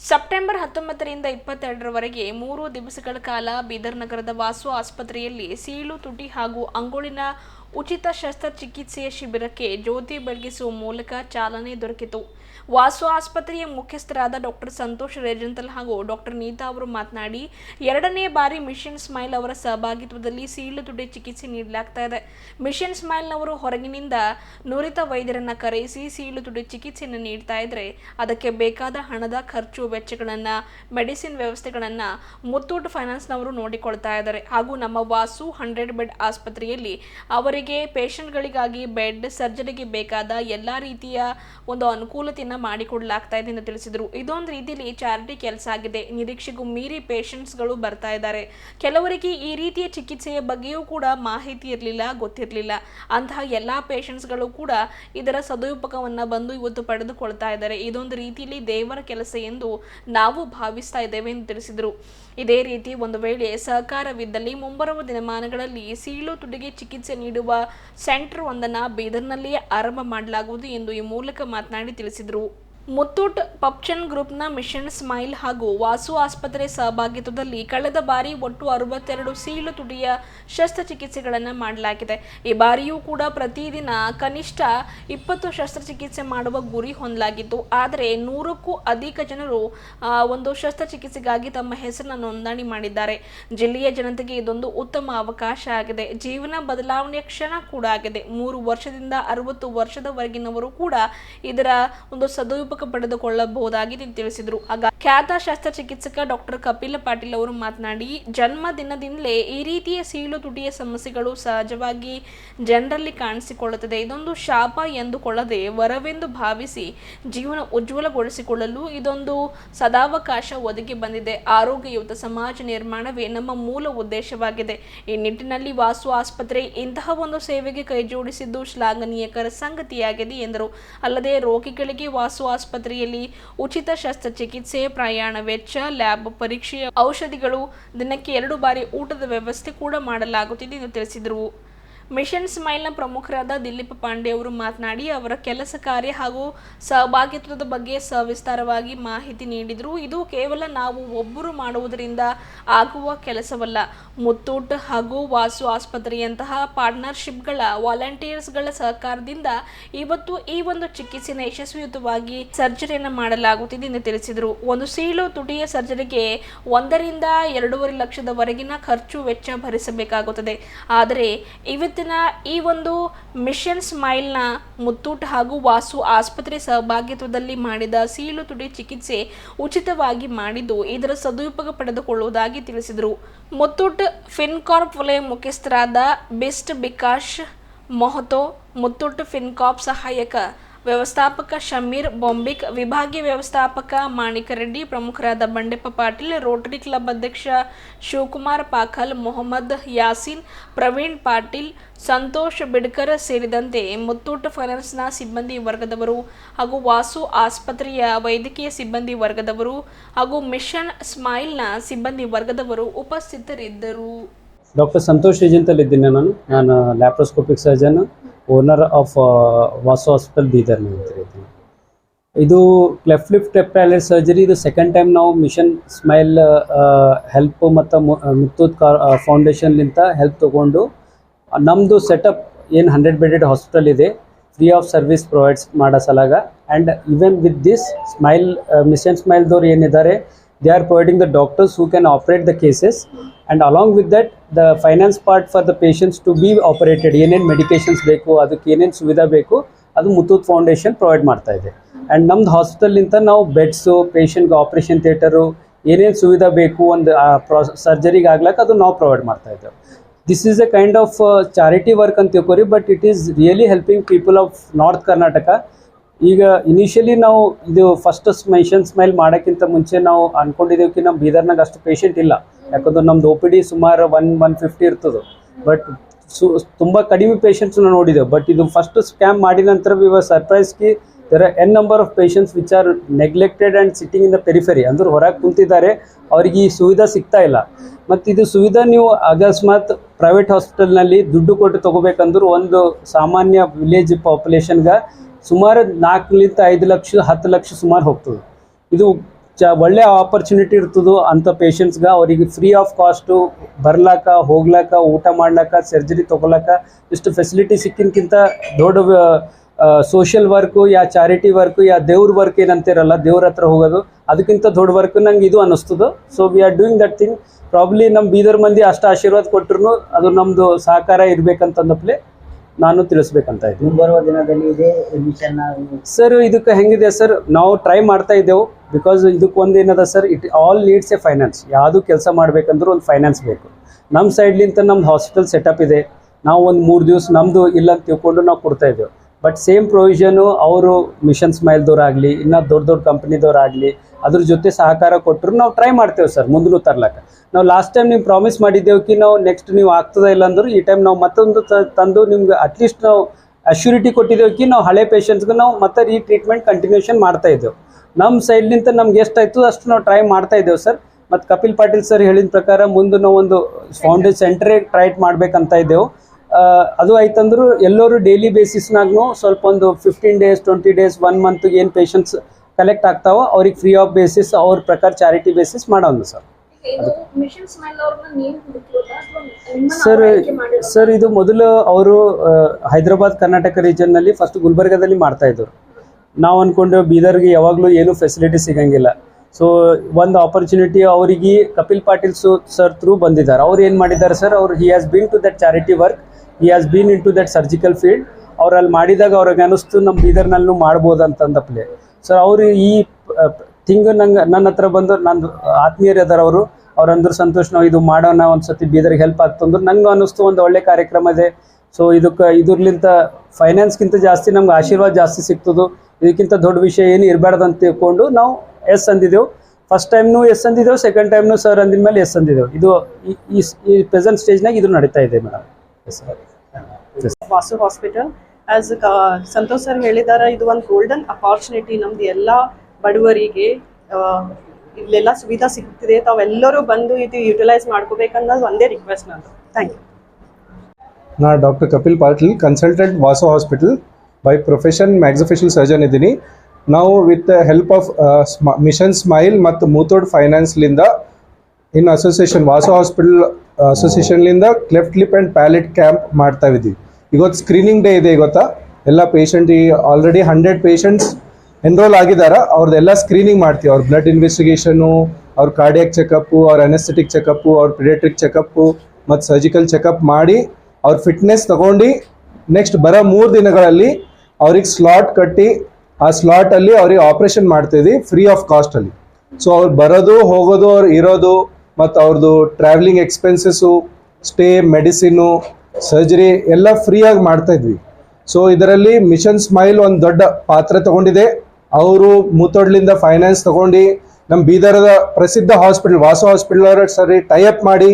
September ಹತ್ತೊಂಬತ್ತರಿಂದ ಇಪ್ಪತ್ತೆರಡರವರೆಗೆ ಮೂರು ದಿವಸಗಳ ಕಾಲ ಬೀದರ್ ನಗರದ ವಾಸು ಆಸ್ಪತ್ರೆಯಲ್ಲಿ ಸೀಳು ತುಟಿ ಹಾಗೂ ಅಂಗುಳಿನ ಉಚಿತ ಶಸ್ತ್ರಚಿಕಿತ್ಸೆಯ ಶಿಬಿರಕ್ಕೆ ಜ್ಯೋತಿ ಬೆಳಗಿಸುವ ಮೂಲಕ ಚಾಲನೆ ದೊರಕಿತು. ವಾಸು ಆಸ್ಪತ್ರೆಯ ಮುಖ್ಯಸ್ಥರಾದ ಡಾಕ್ಟರ್ ಸಂತೋಷ್ ರೇಜಂತಲ್ ಹಾಗೂ ಡಾಕ್ಟರ್ ನೀತಾ ಅವರು ಮಾತನಾಡಿ, ಎರಡನೇ ಬಾರಿ ಮಿಷನ್ ಸ್ಮೈಲ್ ಅವರ ಸಹಭಾಗಿತ್ವದಲ್ಲಿ ಸೀಳು ತುಡಿ ಚಿಕಿತ್ಸೆ ನೀಡಲಾಗ್ತಾ ಇದೆ. ಮಿಷನ್ ಸ್ಮೈಲ್ನವರು ಹೊರಗಿನಿಂದ ನುರಿತ ವೈದ್ಯರನ್ನು ಕರೆಯಿಸಿ ಸೀಳು ತುಡಿ ಚಿಕಿತ್ಸೆಯನ್ನು ನೀಡ್ತಾ ಇದ್ರೆ ಅದಕ್ಕೆ ಬೇಕಾದ ಹಣದ ಖರ್ಚು, ವೆಚ್ಚಗಳನ್ನು, ಮೆಡಿಸಿನ್ ವ್ಯವಸ್ಥೆಗಳನ್ನು ಮುತ್ತೂಟ್ ಫೈನಾನ್ಸ್ನವರು ನೋಡಿಕೊಳ್ತಾ ಇದ್ದಾರೆ. ಹಾಗೂ ನಮ್ಮ ವಾಸು ಹಂಡ್ರೆಡ್ ಬೆಡ್ ಆಸ್ಪತ್ರೆಯಲ್ಲಿ ಅವರಿಗೆ ಪೇಷಂಟ್ಗಳಿಗಾಗಿ ಬೆಡ್ ಸರ್ಜರಿಗೆ ಬೇಕಾದ ಎಲ್ಲ ರೀತಿಯ ಒಂದು ಅನುಕೂಲತೆಯನ್ನು ಮಾಡಿಕೊಡಲಾಗ್ತಾ ಇದೆ ಎಂದು ತಿಳಿಸಿದರು. ಇದೊಂದು ರೀತಿಯಲ್ಲಿ ಚಾರಿಟಿ ಕೆಲಸ ಆಗಿದೆ. ನಿರೀಕ್ಷೆಗೂ ಮೀರಿ ಪೇಷಂಟ್ಸ್ಗಳು ಬರ್ತಾ ಇದ್ದಾರೆ. ಕೆಲವರಿಗೆ ಈ ರೀತಿಯ ಚಿಕಿತ್ಸೆಯ ಬಗ್ಗೆಯೂ ಕೂಡ ಮಾಹಿತಿ ಇರಲಿಲ್ಲ, ಗೊತ್ತಿರಲಿಲ್ಲ. ಅಂತಹ ಎಲ್ಲ ಪೇಷಂಟ್ಸ್ಗಳು ಕೂಡ ಇದರ ಸದುಪಯೋಗವನ್ನು ಬಂದು ಇವತ್ತು ಪಡೆದುಕೊಳ್ತಾ ಇದ್ದಾರೆ. ಇದೊಂದು ರೀತಿಯಲ್ಲಿ ದೇವರ ಕೆಲಸ ಎಂದು ನಾವು ಭಾವಿಸ್ತಾ ಇದ್ದೇವೆ ಎಂದು ತಿಳಿಸಿದರು. ಇದೇ ರೀತಿ ಒಂದು ವೇಳೆ ಸಹಕಾರವಿದ್ದಲ್ಲಿ ಮುಂಬರುವ ದಿನಮಾನಗಳಲ್ಲಿ ಸೀಳು ತುಡಿಗೆ ಚಿಕಿತ್ಸೆ ನೀಡುವ ಸೆಂಟರ್ ಒಂದನ್ನು ಬೀದರ್ನಲ್ಲಿಯೇ ಆರಂಭ ಮಾಡಲಾಗುವುದು ಎಂದು ಈ ಮೂಲಕ ಮಾತನಾಡಿ ತಿಳಿಸಿದರು. ಮುತ್ತೂಟ್ ಪಪ್ಚನ್ ಗ್ರೂಪ್ನ ಮಿಷನ್ ಸ್ಮೈಲ್ ಹಾಗೂ ವಾಸು ಆಸ್ಪತ್ರೆ ಸಹಭಾಗಿತ್ವದಲ್ಲಿ ಕಳೆದ ಬಾರಿ ಒಟ್ಟು ಅರವತ್ತೆರಡು ಸೀಳು ತುಡಿಯ ಶಸ್ತ್ರಚಿಕಿತ್ಸೆಗಳನ್ನು ಮಾಡಲಾಗಿದೆ. ಈ ಬಾರಿಯೂ ಕೂಡ ಪ್ರತಿದಿನ ಕನಿಷ್ಠ ಇಪ್ಪತ್ತು ಶಸ್ತ್ರಚಿಕಿತ್ಸೆ ಮಾಡುವ ಗುರಿ ಹೊಂದಲಾಗಿತ್ತು. ಆದರೆ ನೂರಕ್ಕೂ ಅಧಿಕ ಜನರು ಒಂದು ಶಸ್ತ್ರಚಿಕಿತ್ಸೆಗಾಗಿ ತಮ್ಮ ಹೆಸರನ್ನು ನೋಂದಣಿ ಮಾಡಿದ್ದಾರೆ. ಜಿಲ್ಲೆಯ ಜನತೆಗೆ ಇದೊಂದು ಉತ್ತಮ ಅವಕಾಶ ಆಗಿದೆ. ಜೀವನ ಬದಲಾವಣೆಯ ಕ್ಷಣ ಕೂಡ ಆಗಿದೆ. ಮೂರು ವರ್ಷದಿಂದ ಅರವತ್ತು ವರ್ಷದವರೆಗಿನವರು ಕೂಡ ಇದರ ಒಂದು ಸದುಪಯೋಗ ಪಡೆದುಕೊಳ್ಳಬಹುದಾಗಿದೆ ತಿಳಿಸಿದರು. ಆಗ ಖ್ಯಾತ ಶಸ್ತ್ರಚಿಕಿತ್ಸಕ ಡಾಕ್ಟರ್ ಕಪಿಲ ಪಾಟೀಲ್ ಅವರು ಮಾತನಾಡಿ, ಜನ್ಮ ದಿನದಿಂದಲೇ ಈ ರೀತಿಯ ಸೀಳು ತುಟಿಯ ಸಮಸ್ಯೆಗಳು ಸಹಜವಾಗಿ ಜನರಲ್ಲಿ ಕಾಣಿಸಿಕೊಳ್ಳುತ್ತದೆ. ಇದೊಂದು ಶಾಪ ಎಂದುಕೊಳ್ಳದೆ ವರವೆಂದು ಭಾವಿಸಿ ಜೀವನ ಉಜ್ವಲಗೊಳಿಸಿಕೊಳ್ಳಲು ಇದೊಂದು ಸದಾವಕಾಶ ಒದಗಿ ಬಂದಿದೆ. ಆರೋಗ್ಯಯುತ ಸಮಾಜ ನಿರ್ಮಾಣವೇ ನಮ್ಮ ಮೂಲ ಉದ್ದೇಶವಾಗಿದೆ. ಈ ನಿಟ್ಟಿನಲ್ಲಿ ವಾಸು ಆಸ್ಪತ್ರೆ ಇಂತಹ ಒಂದು ಸೇವೆಗೆ ಕೈಜೋಡಿಸಿದ್ದು ಶ್ಲಾಘನೀಯಕರ ಸಂಗತಿಯಾಗಿದೆ ಎಂದರು. ಅಲ್ಲದೆ ರೋಗಿಗಳಿಗೆ ವಾಸು ಆಸ್ಪತ್ರೆಯಲ್ಲಿ ಉಚಿತ ಶಸ್ತ್ರಚಿಕಿತ್ಸೆ, ಪ್ರಯಾಣ ವೆಚ್ಚ, ಲ್ಯಾಬ್ ಪರೀಕ್ಷೆ, ಔಷಧಿಗಳು, ದಿನಕ್ಕೆ ಎರಡು ಬಾರಿ ಊಟದ ವ್ಯವಸ್ಥೆ ಕೂಡ ಮಾಡಲಾಗುತ್ತಿದೆ ಎಂದು ತಿಳಿಸಿದರು. ಮಿಷನ್ ಸ್ಮೈಲ್ನ ಪ್ರಮುಖರಾದ ದಿಲೀಪ್ ಪಾಂಡೆ ಅವರು ಮಾತನಾಡಿ, ಅವರ ಕೆಲಸ ಕಾರ್ಯ ಹಾಗೂ ಸಹಭಾಗಿತ್ವದ ಬಗ್ಗೆ ಸವಿಸ್ತಾರವಾಗಿ ಮಾಹಿತಿ ನೀಡಿದರು. ಇದು ಕೇವಲ ನಾವು ಒಬ್ಬರು ಮಾಡುವುದರಿಂದ ಆಗುವ ಕೆಲಸವಲ್ಲ. ಮುತ್ತೂಟ್ ಹಾಗೂ ವಾಸು ಆಸ್ಪತ್ರೆಯಂತಹ ಪಾರ್ಟ್ನರ್ಶಿಪ್ಗಳ ವಾಲಂಟಿಯರ್ಸ್ಗಳ ಸಹಕಾರದಿಂದ ಇವತ್ತು ಈ ಒಂದು ಚಿಕಿತ್ಸೆನ ಯಶಸ್ವಿಯುತವಾಗಿ ಸರ್ಜರಿಯನ್ನು ಮಾಡಲಾಗುತ್ತಿದೆ ಎಂದು ತಿಳಿಸಿದರು. ಒಂದು ಸೀಳು ತುಟಿಯ ಸರ್ಜರಿಗೆ ಒಂದರಿಂದ ಎರಡೂವರೆ ಲಕ್ಷದವರೆಗಿನ ಖರ್ಚು ವೆಚ್ಚ ಭರಿಸಬೇಕಾಗುತ್ತದೆ. ಆದರೆ ಇವತ್ತಿನ ಈ ಒಂದು ಮಿಷನ್ ಸ್ಮೈಲ್ನ ಮುತ್ತೂಟ್ ಹಾಗೂ ವಾಸು ಆಸ್ಪತ್ರೆ ಸಹಭಾಗಿತ್ವದಲ್ಲಿ ಮಾಡಿದ ಸೀಳು ತುಡಿ ಚಿಕಿತ್ಸೆ ಉಚಿತವಾಗಿ ಮಾಡಿದ್ದು, ಇದರ ಸದುಪಯೋಗ ಪಡೆದುಕೊಳ್ಳುವುದಾಗಿ ತಿಳಿಸಿದರು. ಮುತ್ತೂಟ್ ಫಿನ್ಕಾರ್ಪ್ ವಲಯ ಮುಖ್ಯಸ್ಥರಾದ ಬೆಸ್ಟ್ ಬಿಕಾಶ್ ಮೊಹತೋ, ಮುತ್ತೂಟ್ ಫಿನ್ಕಾರ್ಪ್ ಸಹಾಯಕ ವ್ಯವಸ್ಥಾಪಕ ಶಮೀರ್, ಬೊಂಬಿಕ್, ವಿಭಾಗೀಯ ವ್ಯವಸ್ಥಾಪಕ ಮಾಣಿಕ ರೆಡ್ಡಿ, ಪ್ರಮುಖರಾದ ಬಂಡೆಪ್ಪ ಪಾಟೀಲ್, ರೋಟರಿ ಕ್ಲಬ್ ಅಧ್ಯಕ್ಷ ಶಿವಕುಮಾರ್ ಪಾಖಲ್, ಮೊಹಮ್ಮದ್ ಯಾಸೀನ್, ಪ್ರವೀಣ್ ಪಾಟೀಲ್, ಸಂತೋಷ್ ಬಿಡ್ಕರ್ ಸೇರಿದಂತೆ ಮುತ್ತೂಟ್ ಫೈನಾನ್ಸ್ನ ಸಿಬ್ಬಂದಿ ವರ್ಗದವರು ಹಾಗೂ ವಾಸು ಆಸ್ಪತ್ರೆಯ ವೈದ್ಯಕೀಯ ಸಿಬ್ಬಂದಿ ವರ್ಗದವರು ಹಾಗೂ ಮಿಷನ್ ಸ್ಮೈಲ್ನ ಸಿಬ್ಬಂದಿ ವರ್ಗದವರು ಉಪಸ್ಥಿತರಿದ್ದರು. ಡಾಕ್ಟರ್ ಸಂತೋಷ್ ಏಜೆಂತಲ್ಲಿ ಇದ್ದೀನಿ ನಾನು. ನಾನು laparoscopic surgeon. Owner of Vasu hospital Bidar ಇದ್ದೀನಿ ಇದು ಕ್ಲೆಫ್ಟ್ ಲಿಫ್ಟ್ ಟೆಪ್ಟಾಲರ್ ಸರ್ಜರಿ ಇದು ಸೆಕೆಂಡ್ ಟೈಮ್ ನಾವು ಮಿಷನ್ ಸ್ಮೈಲ್ ಹೆಲ್ಪ್ ಮತ್ತು ಮುತ್ತೂತ್ ಕಾರ್ ಫೌಂಡೇಶನ್ಲಿಂತ ಹೆಲ್ಪ್ ತೊಗೊಂಡು ನಮ್ಮದು ಸೆಟಪ್ ಏನು ಹಂಡ್ರೆಡ್ ಬೆಡೆಡ್ ಹಾಸ್ಪಿಟಲ್ ಇದೆ ಫ್ರೀ ಆಫ್ ಸರ್ವಿಸ್ ಪ್ರೊವೈಡ್ಸ್ ಮಾಡೋ ಸಲಾಗ. And even with this smile mission ಸ್ಮೈಲ್ದವ್ರು ಏನಿದ್ದಾರೆ they are providing the doctors who can operate the cases and along with that the finance part for the patients to be operated ಏನೇನು medications ಬೇಕು ಅದಕ್ಕೆ ಏನೇನು ಸುವಿಧಾ ಬೇಕು, ಅದು Muthoot foundation provide ಮಾಡ್ತಾ ಇದೆ. And ನಮ್ದು ಹಾಸ್ಪಿಟಲ್ನಿಂದ ನಾವು ಬೆಡ್ಸು ಪೇಷಂಟ್ಗೆ ಆಪ್ರೇಷನ್ ಥಿಯೇಟರು ಏನೇನು ಸುವಿಧಾ ಬೇಕು, ಒಂದು ಸರ್ಜರಿಗೆ ಆಗ್ಲಕ್ಕೆ ಅದು ನಾವು ಪ್ರೊವೈಡ್ ಮಾಡ್ತಾ ಇದ್ದೇವೆ. This is a kind of charity work ಅಂತ ತಿಳ್ಕೊರಿ but it is really helping people of north Karnataka ಈಗ ಇನಿಷಿಯಲಿ ನಾವು ಇದು ಫಸ್ಟ್ ಮೆನ್ಷನ್ ಸ್ಮೈಲ್ ಮಾಡೋಕ್ಕಿಂತ ಮುಂಚೆ ನಾವು ಅನ್ಕೊಂಡಿದ್ದೀವಿ ನಮ್ಮ ಬೀದರ್ನಾಗ ಅಷ್ಟು ಪೇಷಂಟ್ ಇಲ್ಲ. ಯಾಕಂದ್ರೆ ನಮ್ದು ಒ ಪಿ ಡಿ ಸುಮಾರು ಒನ್ ಒನ್ ಫಿಫ್ಟಿ ಇರ್ತದೆ. ಬಟ್ ಸು, ತುಂಬ ಕಡಿಮೆ ಪೇಷಂಟ್ಸ್ನ ನೋಡಿದ್ದೇವೆ ಬಟ್ ಇದು ಫಸ್ಟ್ ಸ್ಕ್ಯಾಮ್ ಮಾಡಿದ ನಂತರ ವಿ ವರ್ ಸರ್ಪ್ರೈಸ್ ಕಿ there n number of patients which are neglected and sitting in the periphery ಅಂದ್ರೆ ಹೊರಗೆ ಕುಂತಿದ್ದಾರೆ, ಅವ್ರಿಗೆ ಈ ಸುವಿಧಾ ಸಿಗ್ತಾ ಇಲ್ಲ. ಮತ್ತು ಇದು ಸುವಿಧಾ ನೀವು ಅಕಸ್ಮಾತ್ ಪ್ರೈವೇಟ್ ಹಾಸ್ಪಿಟಲ್ನಲ್ಲಿ ದುಡ್ಡು ಕೊಟ್ಟು ತೊಗೋಬೇಕಂದ್ರೆ ಒಂದು ಸಾಮಾನ್ಯ ವಿಲೇಜ್ ಪಾಪ್ಯುಲೇಷನ್ಗೆ ಸುಮಾರು ನಾಲ್ಕರಿಂದ ಐದು ಲಕ್ಷ, ಹತ್ತು ಲಕ್ಷ ಸುಮಾರು ಹೋಗ್ತದೆ. ಇದು ಚ, ಒಳ್ಳೆ ಆಪರ್ಚುನಿಟಿ ಇರ್ತದೆ ಅಂಥ ಪೇಷಂಟ್ಸ್ಗೆ ಅವರಿಗೆ ಫ್ರೀ ಆಫ್ ಕಾಸ್ಟು ಬರ್ಲಾಕ, ಹೋಗ್ಲಾಕ, ಊಟ ಮಾಡ್ಲಾಕ ಸರ್ಜರಿ ತೊಗೊಳಕ ಇಷ್ಟು ಫೆಸಿಲಿಟಿ ಸಿಕ್ಕಿನಕ್ಕಿಂತ ದೊಡ್ಡ ಸೋಷಿಯಲ್ ವರ್ಕು ಯಾ ಚಾರಿಟಿ ವರ್ಕು ಯಾ ದೇವ್ರ ವರ್ಕ್ ಏನಂತಿರಲ್ಲ, ದೇವ್ರ ಹತ್ರ ಹೋಗೋದು, ಅದಕ್ಕಿಂತ ದೊಡ್ಡ ವರ್ಕ್ ನಂಗೆ ಇದು ಅನ್ನಿಸ್ತದೆ. So we are doing that thing probably ನಮ್ಮ ಬೀದರ್ ಮಂದಿ ಅಷ್ಟು ಆಶೀರ್ವಾದ ಕೊಟ್ಟರು ಅದು ನಮ್ಮದು ಸಹಕಾರ ಇರಬೇಕಂತಂದಪ್ಲೆ ನಾನು ತಿಳಿಸ್ಬೇಕಂತ ಇದ್ದೀನಿ. ಮುಂಬರುವ ದಿನದಲ್ಲಿ ಇದೇ ಮಿಷನ್ ಸರ್ ಇದಕ್ಕೆ ಹೆಂಗಿದೆ ಸರ್ ನಾವು ಟ್ರೈ ಮಾಡ್ತಾ ಇದ್ದೆವು. ಬಿಕಾಸ್ ಇದಕ್ಕೆ ಒಂದು ಏನದ sir it all needs a finance ಯಾವುದು ಕೆಲಸ ಮಾಡ್ಬೇಕಂದ್ರೂ ಒಂದು ಫೈನಾನ್ಸ್ ಬೇಕು. ನಮ್ಮ ಸೈಡ್ಲಿಂತ ನಮ್ದು ಹಾಸ್ಪಿಟಲ್ ಸೆಟಪ್ ಇದೆ. ನಾವು ಒಂದು ಮೂರು ದಿವಸ ನಮ್ಮದು ಇಲ್ಲ ಅಂತ ತಿಳ್ಕೊಂಡು ನಾವು ಕೊಡ್ತಾ ಇದ್ದೇವೆ. ಬಟ್ ಸೇಮ್ ಪ್ರೊವಿಷನು ಅವರು ಮಿಷನ್ ಸ್ಮೈಲ್ದವ್ರಾಗಲಿ ಇನ್ನು ದೊಡ್ಡ ದೊಡ್ಡ ಕಂಪ್ನಿದವ್ರಾಗಲಿ ಅದ್ರ ಜೊತೆ ಸಹಕಾರ ಕೊಟ್ಟರು ನಾವು ಟ್ರೈ ಮಾಡ್ತೇವೆ ಸರ್ ಮುಂದೂ ತರ್ಲಕ್ಕ. ನಾವು ಲಾಸ್ಟ್ ಟೈಮ್ ನೀವು ಪ್ರಾಮಿಸ್ ಮಾಡಿದ್ದೇವೆ ಕಿ ನಾವು ನೆಕ್ಸ್ಟ್ ನೀವು ಆಗ್ತದ ಇಲ್ಲ ಅಂದ್ರು, ಈ ಟೈಮ್ ನಾವು ಮತ್ತೊಂದು ತಂದು ನಿಮ್ಗೆ ಅಟ್ಲೀಸ್ಟ್ ನಾವು ಅಶ್ಯೂರಿಟಿ ಕೊಟ್ಟಿದ್ದೇವೆ ಕಿ ನಾವು ಹಳೆ ಪೇಷಂಟ್ಸ್ಗೆ ನಾವು ಮತ್ತೆ ರೀ ಟ್ರೀಟ್ಮೆಂಟ್ ಕಂಟಿನ್ಯೂಷನ್ ಮಾಡ್ತಾ ಇದ್ದೇವೆ. ನಮ್ಮ ಸೈಡ್ಲಿಂತ ನಮ್ಗೆ ಎಷ್ಟಾಯ್ತು ಅಷ್ಟು ನಾವು ಟ್ರೈ ಮಾಡ್ತಾ ಇದ್ದೇವೆ ಸರ್ ಮತ್ತು ಕಪಿಲ್ ಪಾಟೀಲ್ ಸರ್ ಹೇಳಿದ ಪ್ರಕಾರ ಮುಂದೆ ಒಂದು ಫೌಂಡೇಶನ್ ಸೆಂಟ್ರೇ ಟ್ರೈ ಮಾಡ್ಬೇಕಂತ ಇದ್ದೆವು. ಅದು ಆಯ್ತಂದ್ರು ಎಲ್ಲರೂ ಡೈಲಿ ಬೇಸಿಸ್ನಾಗೂ ಸ್ವಲ್ಪ ಒಂದು fifteen days twenty days one month ಏನು ಪೇಷಂಟ್ಸ್ ಕಲೆಕ್ಟ್ ಆಗ್ತಾವೋ ಅವ್ರಿಗೆ ಫ್ರೀ ಆಫ್ ಬೇಸಿಸ್ ಅವ್ರ ಪ್ರಕಾರ ಚಾರಿಟಿ ಬೇಸಿಸ್ ಮಾಡೋದು ಸರ್. ಸರ್? ಸರ್ ಇದು ಮೊದಲು ಅವರು ಹೈದರಾಬಾದ್ ಕರ್ನಾಟಕ ರೀಜನ್ನಲ್ಲಿ ಫಸ್ಟ್ ಗುಲ್ಬರ್ಗಾದಲ್ಲಿ ಮಾಡ್ತಾ ಇದ್ರು. ನಾವು ಅಂದ್ಕೊಂಡು ಬೀದರ್ಗೆ ಯಾವಾಗಲೂ ಏನು ಫೆಸಿಲಿಟಿ ಸಿಗಂಗಿಲ್ಲ. ಸೊ ಒಂದು ಆಪರ್ಚುನಿಟಿ ಅವರಿಗೆ ಕಪಿಲ್ ಪಾಟೀಲ್ಸು ಸರ್ ಥ್ರೂ ಬಂದಿದ್ದಾರೆ. ಅವ್ರು ಏನು ಮಾಡಿದ್ದಾರೆ ಸರ್ ಅವ್ರು he has been to that charity work he has been in to that surgical field ಅವ್ರು ಅಲ್ಲಿ ಮಾಡಿದಾಗ ಅವ್ರಿಗೆ ಅನಿಸ್ತು ನಮ್ಮ ಬೀದರ್ನಲ್ಲೂ ಮಾಡ್ಬೋದು ಅಂತಂದಪ್ಲೆ ಸೊ ಅವರು ಈ ಥಿಂಗ್ ನಂಗೆ, ನನ್ನ ಹತ್ರ ಬಂದು ನನ್ನ ಆತ್ಮೀಯರು ಅದಾರ ಅವರು. ಅವ್ರು ಅಂದ್ರು, ಸಂತೋಷ್, ನಾವು ಇದು ಮಾಡೋಣ, ಒಂದ್ಸತಿ ಬೀದರ್ಗೆ ಹೆಲ್ಪ್ ಆಗ್ತಂದ್ರೆ ನಂಗೆ ಅನಿಸ್ತು, ಒಂದು ಒಳ್ಳೆ ಕಾರ್ಯಕ್ರಮ ಇದೆ. ಸೊ ಇದಕ್ಕೆ, ಇದ್ರಲಿಂತ ಫೈನಾನ್ಸ್ಗಿಂತ ಜಾಸ್ತಿ ನಮ್ಗೆ ಆಶೀರ್ವಾದ ಜಾಸ್ತಿ ಸಿಗ್ತದೆ. ಇದಕ್ಕಿಂತ ದೊಡ್ಡ ವಿಷಯ ಏನು ಇರಬಾರ್ದು ಅಂತ ತಿಳ್ಕೊಂಡು ನಾವು ಎಸ್ ಅಂದಿದ್ದೆವು ಫಸ್ಟ್ ಟೈಮ್ನು ಎಸ್ ಅಂದಿದ್ದೆವು ಸೆಕೆಂಡ್ ಟೈಮ್ನು ಸರ್ ಅಂದಿದ ಮೇಲೆ ಎಸ್ ಅಂದಿದ್ದೆವು ಇದು ಈ- ಈ ಈ ಪ್ರೆಸೆಂಟ್ ಸ್ಟೇಜ್ನಾಗ ಇದು ನಡೀತಾ ಇದೆ madam Vasu hospital. As Santosh sir ಹೇಳಿದಾರ, ಇದು ಒಂದು ಗೋಲ್ಡನ್ ಅಪಾರ್ಚುನಿಟಿ ನಮ್ದು ಎಲ್ಲ ಬಡವರಿಗೆ ಇಲ್ಲೆಲ್ಲ ಸುವಿಧಾ ಸಿಗ್ತಿದೆ. ತಾವೆಲ್ಲರೂ ಬಂದು ಇದು ಯುಟಿಲೈಸ್ ಮಾಡ್ಕೋಬೇಕನ್ನೋದು ಒಂದೇ ರಿಕ್ವೆಸ್ಟ್ ನಂದು. ಥ್ಯಾಂಕ್ ಯು ನಾ doctor Kapil Patil consultant Vasu hospital. By profession maxillofacial surgeon ಇದ್ದೀನಿ. ನಾವು with help of Mission Smile ಮತ್ತು ಮೂತೋಡ್ ಫೈನಾನ್ಸ್ಲಿಂದ in association Vasu hospital ಅಸೋಸಿಯೇಷನ್ಲಿಂದ cleft lip and palate camp ಮಾಡ್ತಾ ಇದ್ದೀವಿ. ಇವತ್ತು ಸ್ಕ್ರೀನಿಂಗ್ ಡೇ ಇದೆ ಗೊತ್ತಾ? ಎಲ್ಲ patient already hundred patients enroll ಆಗಿದ್ದಾರೆ? ಅವ್ರದ್ದೆಲ್ಲ ಸ್ಕ್ರೀನಿಂಗ್ ಮಾಡ್ತೀವಿ. ಅವ್ರ ಬ್ಲಡ್ ಇನ್ವೆಸ್ಟಿಗೇಷನು ಅವ್ರ ಕಾರ್ಡಿಯಾಕ್ ಚೆಕಪ್ಪು ಅವ್ರ ಅನೆಸ್ಥೆಟಿಕ್ ಚೆಕಪ್ಪು ಅವ್ರ ಪಿಡಿಯಾಟ್ರಿಕ್ ಚೆಕಪ್ಪು ಮತ್ತು ಸರ್ಜಿಕಲ್ ಚೆಕಪ್ ಮಾಡಿ ಅವ್ರ ಫಿಟ್ನೆಸ್ ತಗೊಂಡು ನೆಕ್ಸ್ಟ್ ಬರೋ ಮೂರು ದಿನಗಳಲ್ಲಿ ಅವ್ರಿಗೆ ಸ್ಲಾಟ್ ಕಟ್ಟಿ ಆ ಸ್ಲಾಟಲ್ಲಿ ಅವ್ರಿಗೆ ಆಪ್ರೇಷನ್ ಮಾಡ್ತಿದ್ವಿ ಫ್ರೀ ಆಫ್ ಕಾಸ್ಟಲ್ಲಿ ಸೊ ಅವ್ರು ಬರೋದು, ಹೋಗೋದು, ಅವ್ರು ಇರೋದು ಮತ್ತು ಅವ್ರದ್ದು travelling expenses stay medicine surgery ಎಲ್ಲ ಫ್ರೀಯಾಗಿ ಮಾಡ್ತಾ ಇದ್ವಿ. ಸೊ ಇದರಲ್ಲಿ ಮಿಷನ್ ಸ್ಮೈಲ್ ಒಂದು ದೊಡ್ಡ ಪಾತ್ರ ತಗೊಂಡಿದೆ. ಅವರು ಮೂತೊಡ್ಲಿಂದ ಫೈನಾನ್ಸ್ ತಗೊಂಡು ನಮ್ಮ ಬೀದರದ ಪ್ರಸಿದ್ಧ ಹಾಸ್ಪಿಟಲ್ ವಾಸು ಹಾಸ್ಪಿಟಲ್ ಅವರ ಸರಿ ಟೈಅಪ್ ಮಾಡಿ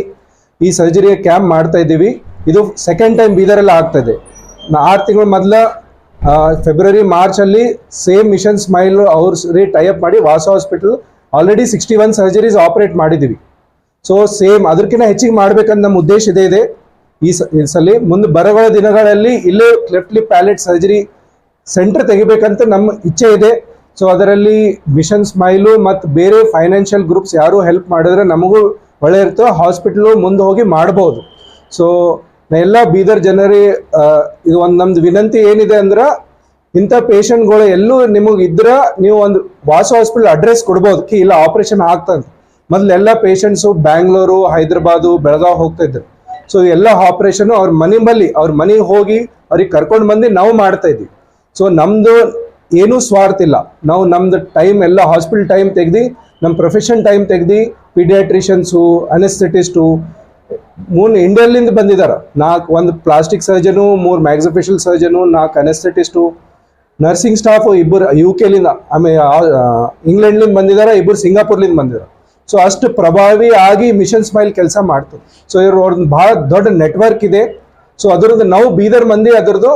ಈ ಸರ್ಜರಿಯ ಕ್ಯಾಂಪ್ ಮಾಡ್ತಾ ಇದ್ದೀವಿ. ಇದು ಸೆಕೆಂಡ್ ಟೈಮ್ ಬೀದರಲ್ಲಿ ಆಗ್ತಾ ಇದೆ. ಆರು ತಿಂಗಳ ಮೊದಲ ಫೆಬ್ರವರಿ ಮಾರ್ಚಲ್ಲಿ ಸೇಮ್ ಮಿಷನ್ ಸ್ಮೈಲ್ ಅವ್ರ ಸರಿ ಟೈಅಪ್ ಮಾಡಿ Vasu hospital already sixty one surgeries operate ಮಾಡಿದ್ದೀವಿ. ಸೊ ಸೇಮ್ ಅದಕ್ಕಿಂತ ಹೆಚ್ಚಿಗೆ ಮಾಡ್ಬೇಕಂತ ನಮ್ಮ ಉದ್ದೇಶ ಇದೆ ಇದೆ. ಈ ಸಲ ಮುಂದೆ ಬರಗಳ ದಿನಗಳಲ್ಲಿ ಇಲ್ಲೇ ಕ್ಲೆಫ್ಟ್ಲಿ ಪ್ಯಾಲೆಟ್ ಸರ್ಜರಿ ಸೆಂಟರ್ ತೆಗಿಬೇಕಂತ ನಮ್ಮ ಇಚ್ಛೆ ಇದೆ. ಸೊ ಅದರಲ್ಲಿ ಮಿಷನ್ ಸ್ಮೈಲು ಮತ್ತು ಬೇರೆ ಫೈನಾನ್ಷಿಯಲ್ ಗ್ರೂಪ್ಸ್ ಯಾರು ಹೆಲ್ಪ್ ಮಾಡಿದ್ರೆ ನಮಗೂ ಒಳ್ಳೆ ಇರ್ತೋ ಹಾಸ್ಪಿಟ್ಲು ಮುಂದೆ ಹೋಗಿ ಮಾಡ್ಬೋದು. ಸೊ ಎಲ್ಲ ಬೀದರ್ ಜನರೇ ಇದು ಒಂದು ನಮ್ದು ವಿನಂತಿ ಏನಿದೆ ಅಂದ್ರೆ ಇಂಥ ಪೇಷಂಟ್ಗಳು ಎಲ್ಲೂ ನಿಮಗೆ ಇದ್ರೆ ನೀವು ಒಂದು ವಾಸು ಹಾಸ್ಪಿಟಲ್ ಅಡ್ರೆಸ್ ಕೊಡ್ಬೋದು. ಕಿ, ಇಲ್ಲ ಆಪರೇಷನ್ ಆಗ್ತದೆ ಮೊದಲೆಲ್ಲ ಪೇಷಂಟ್ಸು ಬ್ಯಾಂಗ್ಳೂರು ಹೈದ್ರಾಬಾದು ಬೆಳಗಾವ್ ಹೋಗ್ತಾ ಇದ್ರು. ಸೊ ಎಲ್ಲ ಆಪರೇಷನ್ ಅವ್ರ ಮನೆ ಬಲ್ಲಿ ಅವ್ರ ಮನೆಗೆ ಹೋಗಿ ಅವ್ರಿಗೆ ಕರ್ಕೊಂಡು ಬಂದು ನಾವು ಮಾಡ್ತಾ ಇದ್ವಿ. ಸೊ ನಮ್ದು ಏನೂ ಸ್ವಾರ್ಥ ಇಲ್ಲ. ನಾವು ನಮ್ದು ಟೈಮ್ ಎಲ್ಲ ಹಾಸ್ಪಿಟಲ್ ಟೈಮ್ ತೆಗ್ದು ನಮ್ಮ ಪ್ರೊಫೆಷನ್ ಟೈಮ್ ತೆಗ್ದು ಪಿಡಿಯಾಟ್ರಿಷನ್ಸು ಅನೆಸ್ಥೆಟಿಸ್ಟು ಮೂರು ಇಂಡಿಯಲ್ಲಿಂದ ಬಂದಿದ್ದಾರೆ ನಾಲ್ಕು ಒಂದು ಪ್ಲಾಸ್ಟಿಕ್ ಸರ್ಜನು ಮೂರು ಮ್ಯಾಕ್ಸಿಫಿಷಿಯಲ್ ಸರ್ಜನು ನಾಲ್ಕು ಅನೆಸ್ಥೆಟಿಸ್ಟು ನರ್ಸಿಂಗ್ ಸ್ಟಾಫು ಇಬ್ಬರು ಯು ಕೆಲಿಂದ ಆಮೇಲೆ ಇಂಗ್ಲೆಂಡ್ಲಿಂದ ಬಂದಿದ್ದಾರೆ ಇಬ್ಬರು ಸಿಂಗಾಪುರ್ಲಿಂದ ಬಂದಿದ್ದಾರೆ ಸೊ ಅಷ್ಟು ಪ್ರಭಾವಿ ಆಗಿ ಮಿಷನ್ ಸ್ಮೈಲ್ ಕೆಲಸ ಮಾಡ್ತು. ಸೊ ಇವ್ರ ಅವ್ರದ್ದು ಭಾಳ ದೊಡ್ಡ ನೆಟ್ವರ್ಕ್ ಇದೆ. ಸೊ ಅದರದ್ದು ನಾವು ಬೀದರ್ ಮಂದಿ ಅದರದ್ದು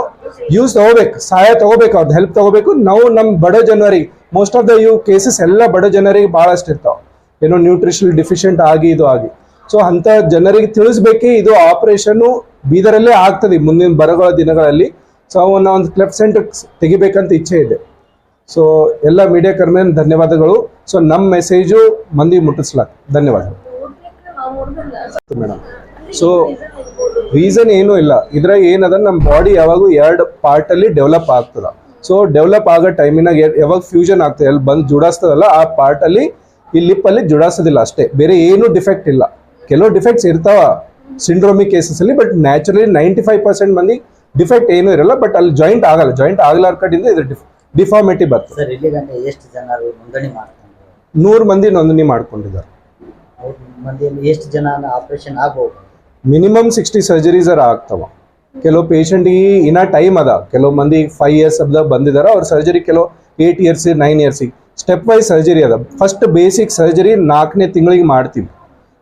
ಯೂಸ್ ತಗೋಬೇಕು, ಸಹಾಯ ತಗೋಬೇಕು ಅವ್ರದ್ದು ಹೆಲ್ಪ್ ತಗೋಬೇಕು. ನಾವು ನಮ್ಮ ಬಡ ಜನರಿಗೆ most of the you cases ಎಲ್ಲ ಬಡ ಜನರಿಗೆ ಭಾಳಷ್ಟು ಇರ್ತಾವೆ. ಏನೋ ನ್ಯೂಟ್ರಿಷನಲ್ ಡಿಫಿಷಿಯಂಟ್ ಆಗಿ ಇದು ಆಗಿ. ಸೊ ಅಂಥ ಜನರಿಗೆ ತಿಳಿಸ್ಬೇಕಿ, ಇದು ಆಪರೇಷನ್ನು ಬೀದರಲ್ಲೇ ಆಗ್ತದೆ, ಮುಂದಿನ ಬರಗಳ ದಿನಗಳಲ್ಲಿ. ಸೊ ಅವನ್ನ ಒಂದು ಕ್ಲೆಫ್ಟ್ ಸೆಂಟರ್ ತೆಗಿಬೇಕಂತ ಇಚ್ಛೆ ಇದೆ. ಸೊ ಎಲ್ಲ ಮೀಡಿಯಾ ಕರ್ಮಿಯನ್ ಧನ್ಯವಾದಗಳು. ಸೊ ನಮ್ಮ ಮೆಸೇಜು ಮಂದಿ ಮುಟ್ಟಿಸ್ಲಾಕ. ಧನ್ಯವಾದ ಮೇಡಮ್ ಸೊ ರೀಸನ್ ಏನೂ ಇಲ್ಲ. ಇದ್ರಾಗ ಏನದ ನಮ್ಮ ಬಾಡಿ ಯಾವಾಗೂ ಎರಡು ಪಾರ್ಟಲ್ಲಿ ಡೆವಲಪ್ ಆಗ್ತದ. ಸೊ ಡೆವಲಪ್ ಆಗೋ ಟೈಮಿನಾಗ ಯಾವಾಗ ಫ್ಯೂಷನ್ ಆಗ್ತದೆ ಅಲ್ಲಿ ಬಂದು ಜುಡಾಸ್ತದಲ್ಲ, ಆ ಪಾರ್ಟಲ್ಲಿ ಈ ಲಿಪ್ಪಲ್ಲಿ ಜುಡಾಸೋದಿಲ್ಲ ಅಷ್ಟೇ. ಬೇರೆ ಏನೂ ಡಿಫೆಕ್ಟ್ ಇಲ್ಲ. ಕೆಲವು ಡಿಫೆಕ್ಟ್ಸ್ ಇರ್ತಾವ syndromic ಕೇಸಸಲ್ಲಿ but naturally ninety five percent ಮಂದಿ ಡಿಫೆಕ್ಟ್ ಏನೂ ಇರಲ್ಲ ಬಟ್ ಅಲ್ಲಿ ಜಾಯಿಂಟ್ ಆಗಲ್ಲ. ಜಾಯಿಂಟ್ ಆಗಲಾರ ಕಡೆಯಿಂದ ಇದು ಡಿಫಾರ್ಮಿಟಿ ಬರ್ತದೆ. ಸರ್ ಇಲ್ಲಿ ಗಂಟೆ ಎಷ್ಟು ಜನರು ನೋಂದಣಿ ಮಾಡ್ತಾರೆ ನೂರು ಮಂದಿ ನೋಂದಣಿ ಮಾಡ್ಕೊಂಡಿದ್ದಾರೆ. ಅವ್ರ ಮಂದಿಯಲ್ಲಿ ಎಷ್ಟು ಜನ ಆಪರೇಷನ್ ಆಗ್ಬೋದು? ಮಿನಿಮಮ್ ಸಿಕ್ಸ್ಟಿ ಸರ್ಜರೀಸ್ ಅರ ಆಗ್ತಾವ. ಕೆಲವು ಪೇಷಂಟಿಗೆ ಇನ್ನ ಟೈಮ್ ಅದ. ಕೆಲವು ಮಂದಿ ಫೈವ್ ಇಯರ್ಸ್ ಅದ ಬಂದಿದಾರ ಅವ್ರ ಸರ್ಜರಿ ಕೆಲವು ಏಟ್ ಇಯರ್ಸ್ ನೈನ್ ಇಯರ್ಸಿಗೆ ಸ್ಟೆಪ್ ವೈಸ್ ಸರ್ಜರಿ ಅದ. ಫಸ್ಟ್ ಬೇಸಿಕ್ ಸರ್ಜರಿ ನಾಲ್ಕನೇ ತಿಂಗಳಿಗೆ ಮಾಡ್ತೀವಿ.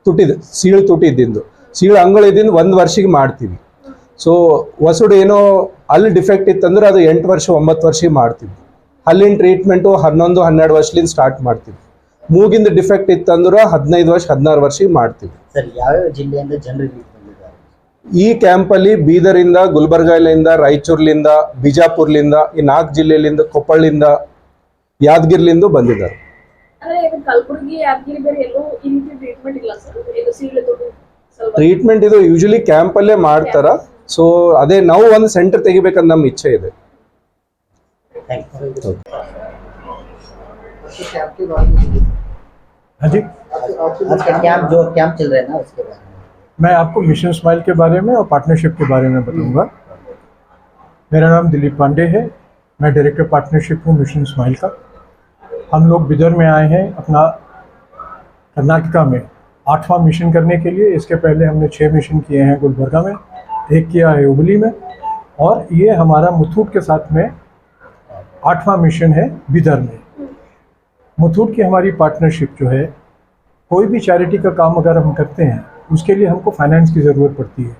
ತುಟಿದ ಸೀಳು ತುಟಿದ್ದಿಂದು ಸೀಳು ಅಂಗಳಿದ್ದಿಂದ ಒಂದು ವರ್ಷಿಗೆ ಮಾಡ್ತೀವಿ. ಸೊ ವಸುಡು ಏನೋ ಅಲ್ಲಿ ಡಿಫೆಕ್ಟ್ ಇತ್ತಂದ್ರೆ ಅದು ಎಂಟು ವರ್ಷ ಒಂಬತ್ತು ವರ್ಷ ಮಾಡ್ತೀವಿ. ಅಲ್ಲಿನ ಟ್ರೀಟ್ಮೆಂಟು ಹನ್ನೊಂದು ಹನ್ನೆರಡು ವರ್ಷದಿಂದ ಸ್ಟಾರ್ಟ್ ಮಾಡ್ತೀವಿ. ಮೂಗಿಂದ ಡಿಫೆಕ್ಟ್ ಇತ್ತಂದ್ರೆ ಹದಿನೈದು ವರ್ಷ ಹದಿನಾರು ವರ್ಷ ಮಾಡ್ತೀವಿ. ಸರ್ ಯಾವ್ಯಾವ ಜಿಲ್ಲೆಯಿಂದ ಜನರು ಇಲ್ಲಿ ಬಂದಿದ್ದಾರೆ? ಈ ಕ್ಯಾಂಪಲ್ಲಿ ಬೀದರಿಂದ ಗುಲ್ಬರ್ಗಲಿಂದ ರಾಯಚೂರ್ಲಿಂದ ಬಿಜಾಪುರ್ಲಿಂದ ಈ ನಾಲ್ಕು ಜಿಲ್ಲೆಲಿಂದ ಕೊಪ್ಪಳಿಂದ ಯಾದಗಿರ್ಲಿಂದ ಬಂದಿದ್ದಾರೆ. ಟ್ರೀಟ್ಮೆಂಟ್ ಇದು ಯೂಶಲಿ ಕ್ಯಾಂಪಲ್ಲೇ ಮಾಡ್ತಾರ. ಸೊ ಅದೇ ನಾವು ಒಂದು ಸೆಂಟರ್ ತೆಗಿಬೇಕಂತ ನಮ್ಮ ಇಚ್ಛೆ ಇದೆ. हाँ मैं आपको मिशन स्माइल के बारे में और पार्टनरशिप के बारे में बताऊँगा। मेरा नाम दिलीप पांडे है। मैं डायरेक्टर पार्टनरशिप हूँ मिशन स्माइल का। हम लोग बिदर में आए हैं अपना कर्नाटका में आठवां मिशन करने के लिए। इसके पहले हमने छः मिशन किए हैं गुलबर्गा में एक किया है उबली में। और ये हमारा मुथूट के साथ में आठवां मिशन है बिदर में। मुथूट की हमारी पार्टनरशिप जो है, कोई भी चैरिटी का काम अगर हम करते हैं, उसके लिए हमको फाइनेंस की ज़रूरत पड़ती है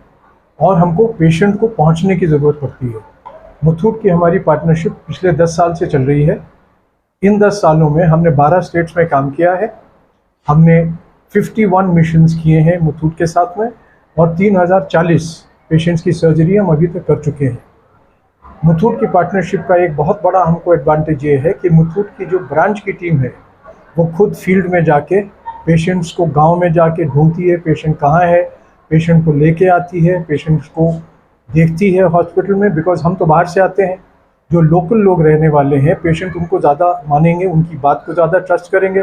और हमको पेशेंट को पहुँचने की ज़रूरत पड़ती है। मुथूट की हमारी पार्टनरशिप पिछले 10 साल से चल रही है। इन 10 सालों में हमने 12 स्टेट्स में काम किया है। हमने 51 मिशंस किए हैं मुथूट के साथ में और 3040 पेशेंट्स की सर्जरी हम अभी तक कर चुके हैं। मुथूट की पार्टनरशिप का एक बहुत बड़ा हमको एडवांटेज ये है कि मुथूट की जो ब्रांच की टीम है, वो खुद फ़ील्ड में जाके पेशेंट्स को गाँव में जाके ढूंढती है पेशेंट कहाँ है पेशेंट को लेके आती है पेशेंट्स को देखती है हॉस्पिटल में बिकॉज़ हम तो बाहर से आते हैं। जो लोकल लोग रहने वाले हैं पेशेंट उनको ज़्यादा मानेंगे, उनकी बात को ज़्यादा ट्रस्ट करेंगे।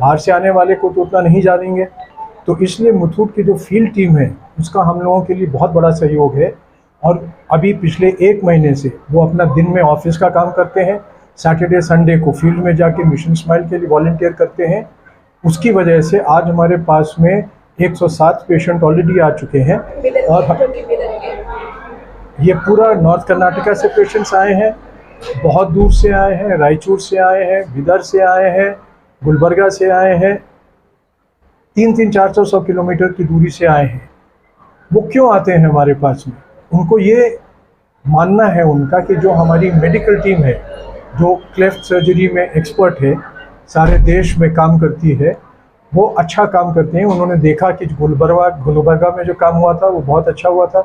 बाहर से आने वाले को तो उतना नहीं जानेंगे। तो इसलिए मुथूट की जो फ़ील्ड टीम है, उसका हम लोगों के लिए बहुत बड़ा सहयोग है। और अभी पिछले एक महीने से वो अपना दिन में ऑफ़िस का काम करते हैं सैटरडे संडे को फ़ील्ड में जाके मिशन स्माइल के लिए वॉल्टियर करते हैं। उसकी वजह से आज हमारे पास में 107 पेशेंट ऑलरेडी आ चुके हैं और ये पूरा नॉर्थ कर्नाटका से पेशेंट्स आए हैं बहुत दूर से आए हैं रायचूर से आए हैं बिदर से आए हैं गुलबर्गा से आए हैं तीन तीन चार सौ सौ किलोमीटर की दूरी से आए हैं। वो क्यों आते हैं हमारे पास में? उनको ये मानना है उनका कि जो हमारी मेडिकल टीम है, जो क्लेफ्ट सर्जरी में एक्सपर्ट है, सारे देश में काम करती है, वो अच्छा काम करते हैं। उन्होंने देखा कि गुलबर्गा गुलबर्गा में जो काम हुआ था, वो बहुत अच्छा हुआ था।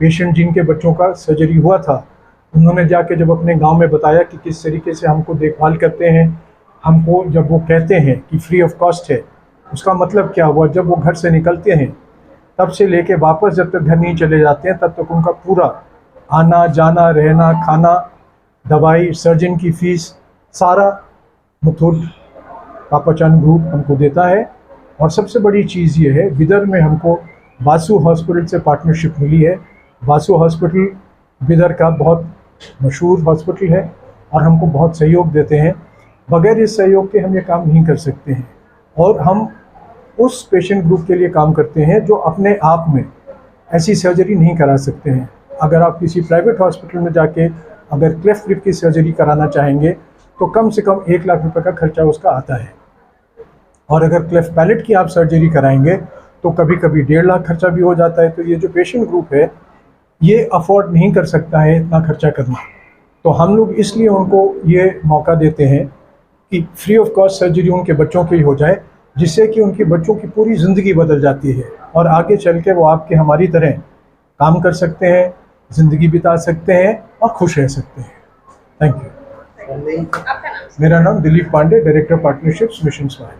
पेशेंट जिनके बच्चों का सर्जरी हुआ था, उन्होंने जाके जब अपने गाँव में बताया कि किस तरीके से हमको देखभाल करते हैं, हमको जब वो कहते हैं कि फ्री ऑफ़ कॉस्ट है, उसका मतलब क्या हुआ? जब वो घर से निकलते हैं तब से लेके वापस जब तक घर नहीं चले जाते हैं, तब तक उनका पूरा आना, जाना, रहना, खाना, दवाई सर्जन की फ़ीस सारा मुथूट पापाचान ग्रुप हमको देता है। और सबसे बड़ी चीज़ ये है, बिदर में हमको बासु हॉस्पिटल से पार्टनरशिप मिली है। बासु हॉस्पिटल बिदर का बहुत मशहूर हॉस्पिटल है और हमको बहुत सहयोग देते हैं। बगैर इस सहयोग के हम ये काम नहीं कर सकते हैं। और हम उस पेशेंट ग्रुप के लिए काम करते हैं जो अपने आप में ऐसी सर्जरी नहीं करा सकते हैं। अगर आप किसी प्राइवेट हॉस्पिटल में जाके अगर क्लेफ्ट लिप की सर्जरी कराना चाहेंगे तो कम से कम एक लाख रुपए का खर्चा उसका आता है। और अगर क्लेफ्ट पैलेट की आप सर्जरी कराएँगे तो कभी कभी डेढ़ लाख खर्चा भी हो जाता है। तो ये जो पेशेंट ग्रुप है, ये अफोर्ड नहीं कर सकता है इतना खर्चा करना। तो हम लोग इसलिए उनको ये मौका देते हैं कि फ्री ऑफ़ कॉस्ट सर्जरी उनके बच्चों की हो जाए। जिससे कि उनके बच्चों की पूरी ज़िंदगी बदल जाती है और आगे चल के वो आपके हमारी तरह काम कर सकते हैं ज़िंदगी बिता सकते हैं और खुश रह सकते हैं। थैंक यू मेरा नाम Dilip Pandey director partnerships Mission Smile